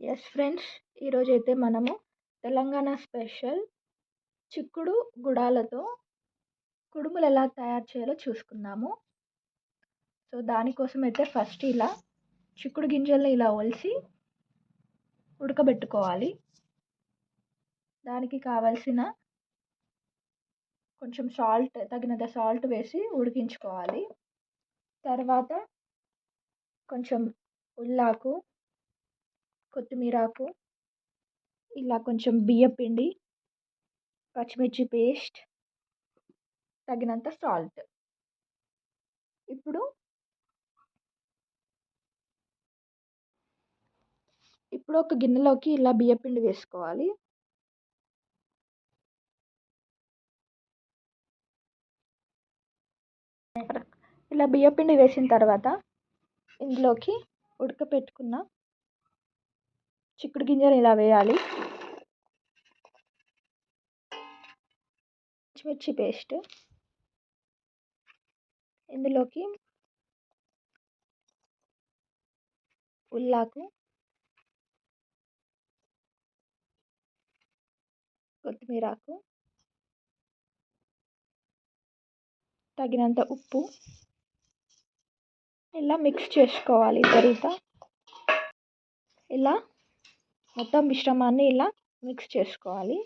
Yes friends ఈరోజు అయితే మనము తెలంగాణ స్పెషల్ చిక్కుడు గుడాలతో కుడుములు ఎలా తయారు చేయాలో చూసుకుందాము. సో దానికోసం అయితే ఫస్ట్ ఇలా చిక్కుడు గింజల్ని ఇలా ఒలిసి ఉడకబెట్టుకోవాలి. దానికి కావలసిన కొంచెం సాల్ట్ తగినంత సాల్ట్ వేసి ఉడికించుకోవాలి. తర్వాత కొంచెం ఉల్లాకు కొత్తిమీరాకు ఇలా కొంచెం బియ్యపిండి పచ్చిమిర్చి పేస్ట్ తగినంత సాల్ట్. ఇప్పుడు ఇప్పుడు ఒక గిన్నెలోకి ఇలా బియ్యపిండి వేసుకోవాలి. ఇలా బియ్యపిండి వేసిన తర్వాత ఇందులోకి ఉడకపెట్టుకున్న చిక్కుడు గింజలు ఇలా వేయాలి. పచ్చిమిర్చి పేస్ట్. ఇందులోకి ఉల్లాకు. కొత్తిమీరాకు తగినంత ఉప్పు. ఇలా మిక్స్ చేసుకోవాలి తరువాత. ఇలా మొత్తం మిశ్రమాన్ని ఇలా మిక్స్ చేసుకోవాలి.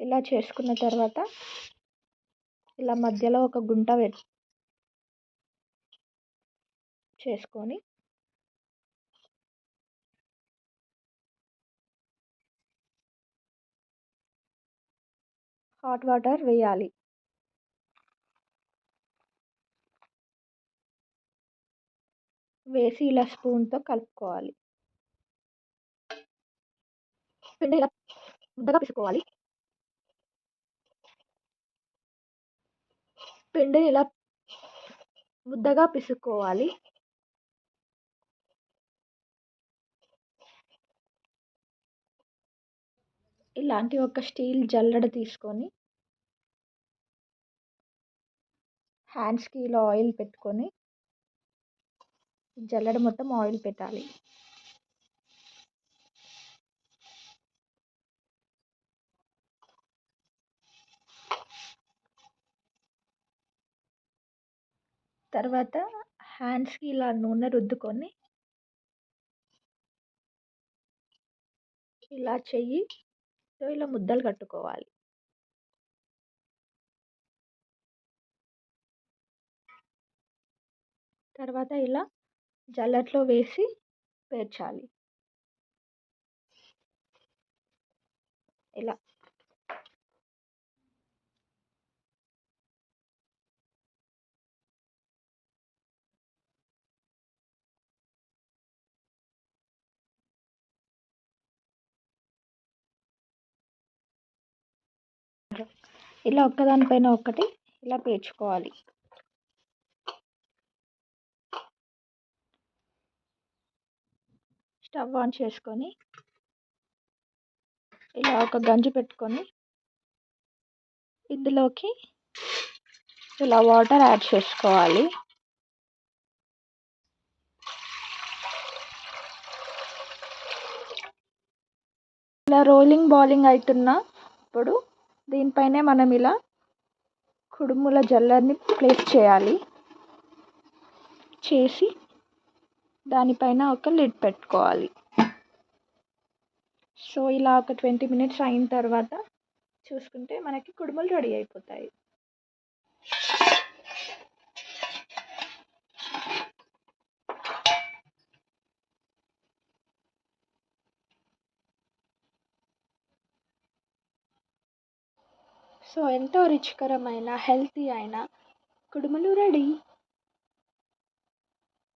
ఇలా చేసుకున్న తర్వాత ఇలా మధ్యలో ఒక గుంట పెట్ చేసుకొని హాట్ వాటర్ వేయాలి. వేసి ఇలా స్పూన్తో కలుపుకోవాలి. పిండి ఇలా ముద్దగా పిసుకోవాలి పిండిని ఇలా ముద్దగా పిసుకోవాలి ఇలాంటి ఒక స్టీల్ జల్లెడ తీసుకొని హ్యాండ్స్కి ఇలా ఆయిల్ పెట్టుకొని జల్లెడ మొత్తం ఆయిల్ పెట్టాలి. తర్వాత హ్యాండ్స్కి ఇలా నూనె రుద్దుకొని ఇలా చెయ్యి ఇలా ముద్దలు కట్టుకోవాలి. తర్వాత ఇలా జల్లట్లో వేసి పేర్చాలి. ఇలా ఇలా ఒక్కదానిపైన ఒకటి ఇలా పేర్చుకోవాలి. స్టవ్ ఆన్ చేసుకొని ఇలా ఒక గంజి పెట్టుకొని ఇందులోకి ఇలా వాటర్ యాడ్ చేసుకోవాలి. ఇలా రోలింగ్ బాలింగ్ అవుతున్నప్పుడు దీనిపైనే మనం ఇలా కుడుముల జల్లర్ని ప్లేస్ చేయాలి. చేసి దానిపైన ఒక లిడ్ పెట్టుకోవాలి. సో ఇలా ఒక ట్వంటీ మినిట్స్ అయిన తర్వాత చూసుకుంటే మనకి కుడుములు రెడీ అయిపోతాయి. సో ఎంతో రుచికరమైన హెల్తీ అయిన కుడుములు రెడీ